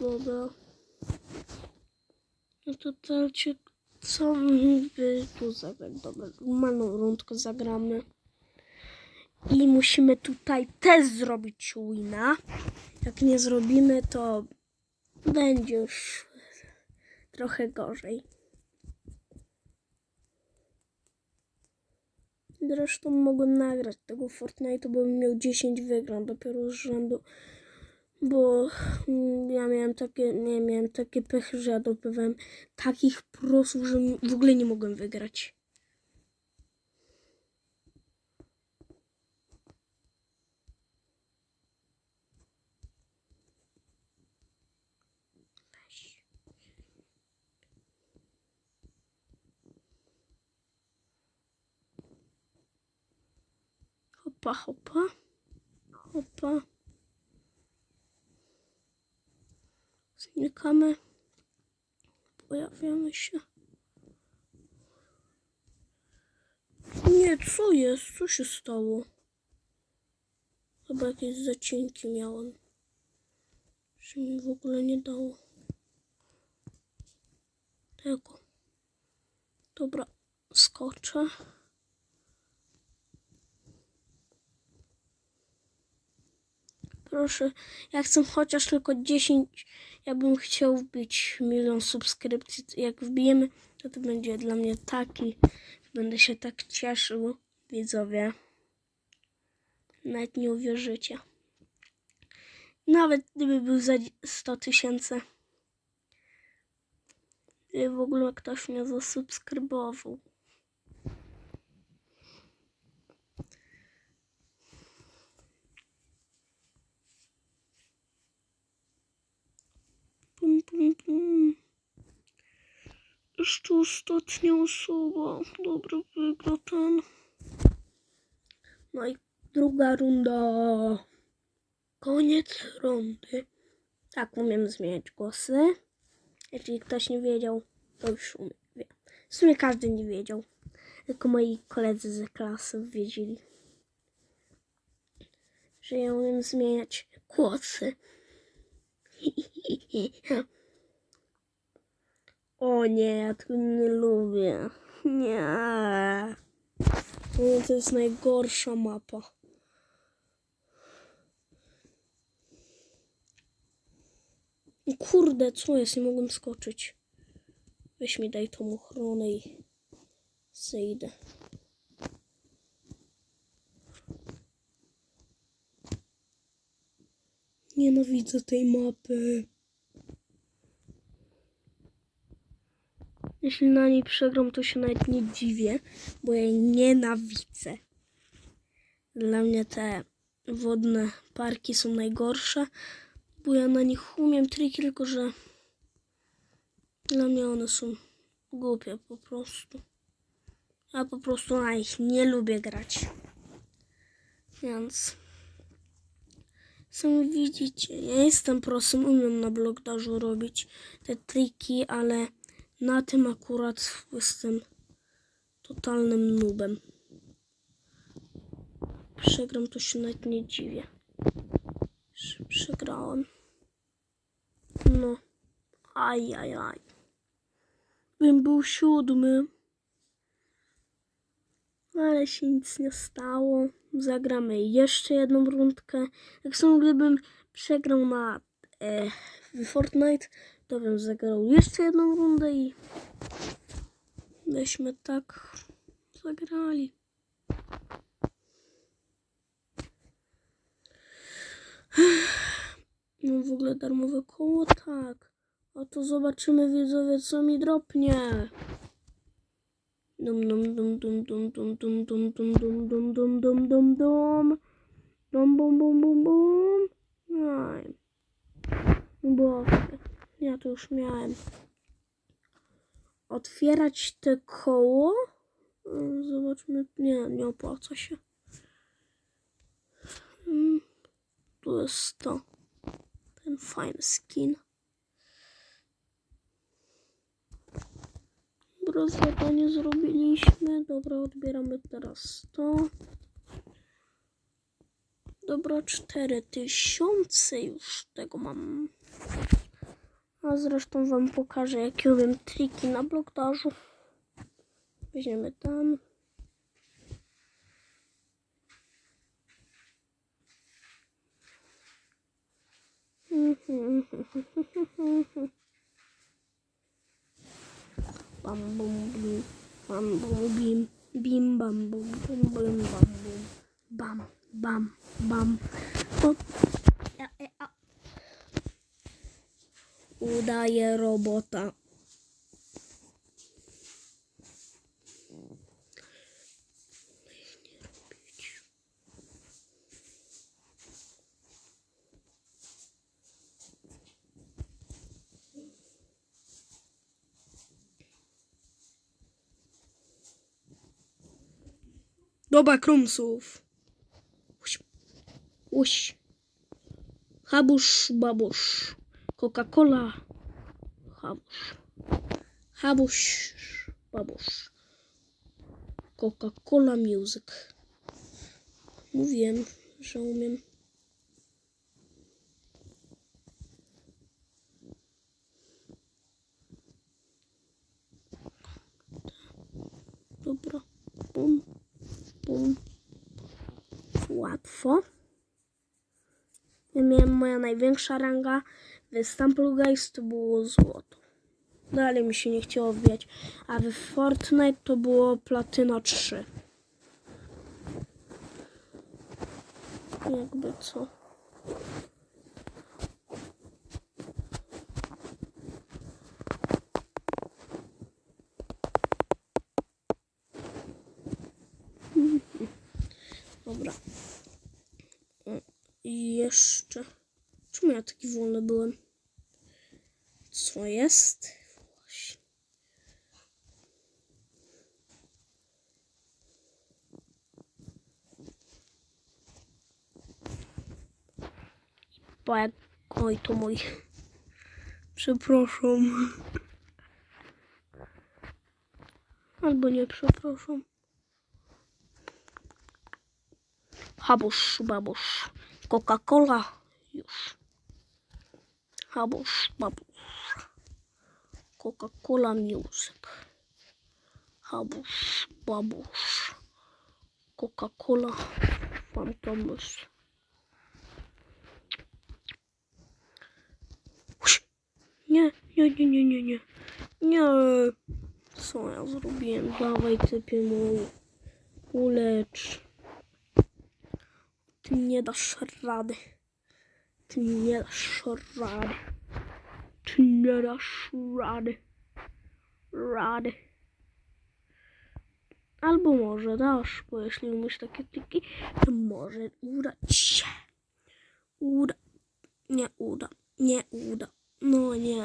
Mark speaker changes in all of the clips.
Speaker 1: dobra. No to dalcie, co by tu zagrać? Dobra, normalną rundkę zagramy. I musimy tutaj też zrobić wina. Jak nie zrobimy, to będzie już trochę gorzej. Zresztą mogłem nagrać tego Fortnite'a, bo bym miał 10 wygrań dopiero z rzędu. Bo mm, ja miałem takie, nie miałem takie pechy, że ja dobywałem takich prosów, że w ogóle nie mogłem wygrać. Hopa, hopa. Hopa. Znikamy. Pojawiamy się. Nie, co jest? Co się stało? Chyba jakieś zacienki miałem. Że mi w ogóle nie dało. Tego. Dobra, skoczę. Proszę, ja chcę chociaż tylko 10. Ja bym chciał wbić milion subskrypcji. Jak wbijemy, to to będzie dla mnie taki. Będę się tak cieszył, widzowie. Nawet nie uwierzycie. Nawet gdyby był za 100 tysięcy. W ogóle ktoś mnie zasubskrybował. Jeszcze ostatnia osoba. Dobra, wygra ten. No i druga runda. Koniec rundy. Tak, umiem zmieniać głosy. Jeśli ktoś nie wiedział, to już umie. W sumie każdy nie wiedział. Tylko moi koledzy ze klasy wiedzieli. Że ja umiem zmieniać głosy. O nie, ja tego nie lubię. Nie. O, to jest najgorsza mapa. Kurde, co jest? Nie mogłem skoczyć. Weź mi daj tą ochronę i zejdę. Nienawidzę tej mapy. Jeśli na niej przegram, to się nawet nie dziwię, bo ja jej nienawidzę. Dla mnie te wodne parki są najgorsze, bo ja na nich umiem triki, tylko że dla mnie one są głupie po prostu. Ja po prostu na nich nie lubię grać. Więc sami widzicie, ja jestem prosem, umiem na blokdażu robić te triki, ale na tym akurat jestem totalnym nubem. Przegram, to się nawet nie dziwię. Przegrałem. No. Aj, aj, aj. Bym był siódmy. Ale się nic nie stało. Zagramy jeszcze jedną rundkę. Jak są, gdybym przegrał na e, Fortnite, bym zagrał jeszcze jedną rundę i byśmy tak zagrali. No w ogóle darmowe koło, tak. A to zobaczymy widzowie, co mi dropnie. Dum dum dum dum dum dum dum dum dum dum dum dum dum dum dum Bum bum bum bum bum Aj. Bo ja to już miałem. Otwierać te koło. Mm, Zobaczmy. Nie, nie opłaca się. Mm, Tu jest to. Ten fajny skin. Dobra, zadanie zrobiliśmy. Dobra, odbieramy teraz to. Dobra, 4000 już tego mam. A zresztą wam pokażę, jakie robię triki na blokdażu. Weźmiemy tam. Bam bum bim, bam bum bim, bim bam bum bum bim bam bum, bam bam bam. Bum. Ja, e, a. Udaje robota. Doba krumsów. Uś. Uś. Habusz, babusz. Coca-Cola. Habusz. Habusz, babusz. Coca-Cola Music. Mówiłem, że umiem. Dobra. Bum, bum. Łatwo. Ja miałem moja największa ranga w Stample Guys to było złoto. Dalej mi się nie chciało wbijać. A w Fortnite to było platyna 3. Jakby co. Dobra. I jeszcze. Czemu ja taki wolny? Co jest? Właśnie. Bo jak... Oj, to mój. Przepraszam. Albo nie przepraszam. Habusz, babusz. Coca-Cola. Już. Habusz, babusz. Coca-Cola Music. Habusz, babusz. Coca-Cola Fantomus. Nie, nie, nie, nie, nie, nie. Nie. Co ja zrobiłem? Dawaj typie mój. Ulecz. Ty nie dasz rady. Ty nie dasz rady. Ty nie dasz rady. Rady. Albo może dasz, bo jeśli umiesz takie triki, to może uda ci się. Uda. Nie uda. Nie uda. No nie.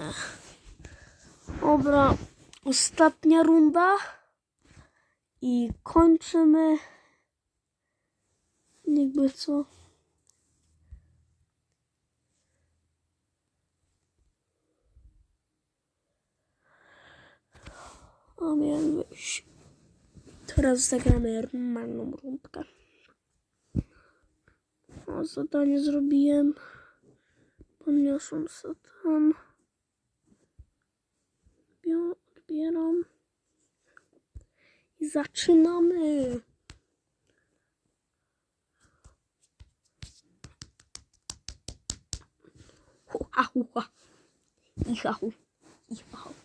Speaker 1: Dobra. Ostatnia runda. I kończymy. Jakby co. A miałem. Teraz zagramy normalną rundkę. O, zadanie zrobiłem. Podniosłem satan. Bio- Odbieram. I zaczynamy. Hu-ha, hu-ha. Iha-hu. Iha-hu. Nie.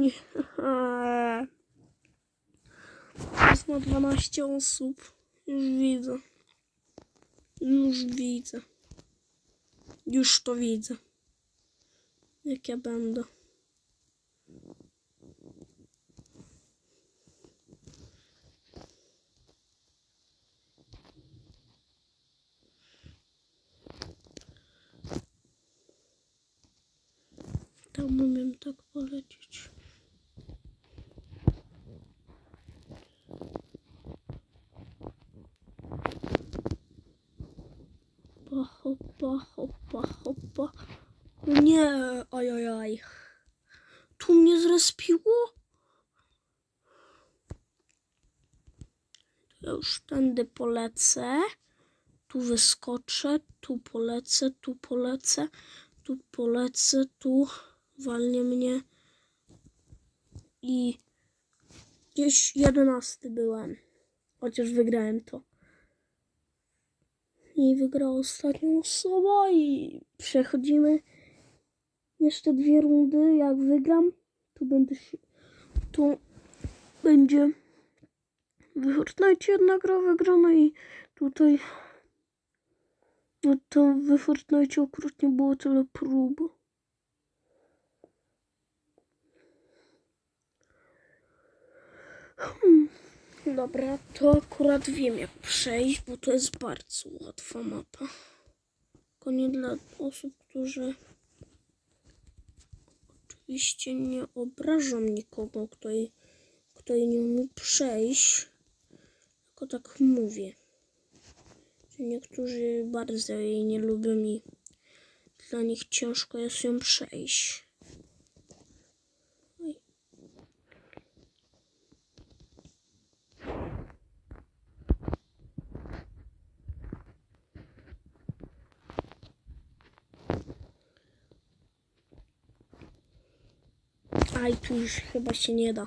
Speaker 1: Jest ma 12 osób. Już widzę. Już widzę. Już to widzę. Jak ja będę. Tam umiem tak polecieć. No nie, ajajaj. Tu mnie zrespiło? Ja już tędy polecę. Tu wyskoczę, tu polecę, tu polecę, tu polecę, tu walnie mnie. I gdzieś jedenasty byłem. Chociaż wygrałem to. I wygrała ostatnia osoba i przechodzimy jeszcze dwie rundy. Jak wygram, to będę się, to będzie w Fortnite jedna gra wygrana i tutaj no to w Fortnite okrutnie było tyle prób. Hmm. Dobra, to akurat wiem jak przejść, bo to jest bardzo łatwa mapa. Tylko nie dla osób, którzy oczywiście nie obrażam nikogo, kto jej, kto jej nie umie przejść. Tylko tak mówię. Niektórzy bardzo jej nie lubią i dla nich ciężko jest ją przejść. Aj, tu już chyba się nie da.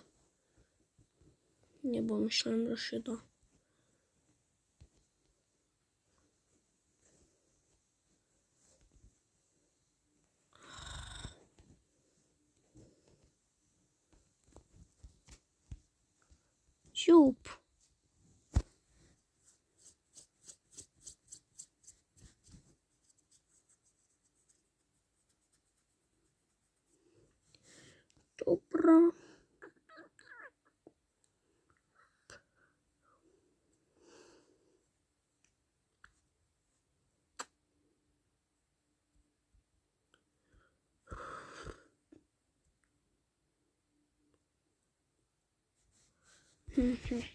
Speaker 1: Nie, bo myślałem, że się da. Добре. Mm-hmm.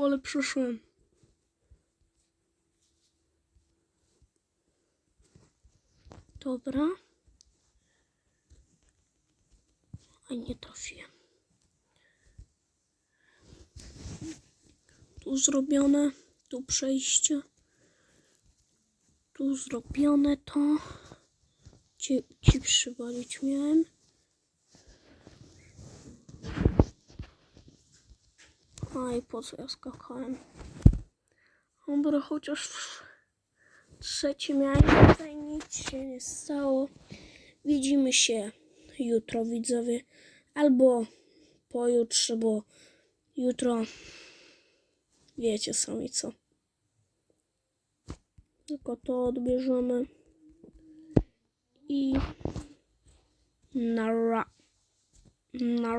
Speaker 1: U, ale przeszłem. Dobra. A nie trafiłem. Tu zrobione, tu przejście. Tu zrobione to. Ci, ci przywalić miałem. Aj, po co ja skakałem? Dobra, chociaż w trzecie miałem tutaj nic się nie stało. Widzimy się jutro, widzowie. Albo pojutrze, bo jutro wiecie sami co. Tylko to odbierzemy. I nara. Nara.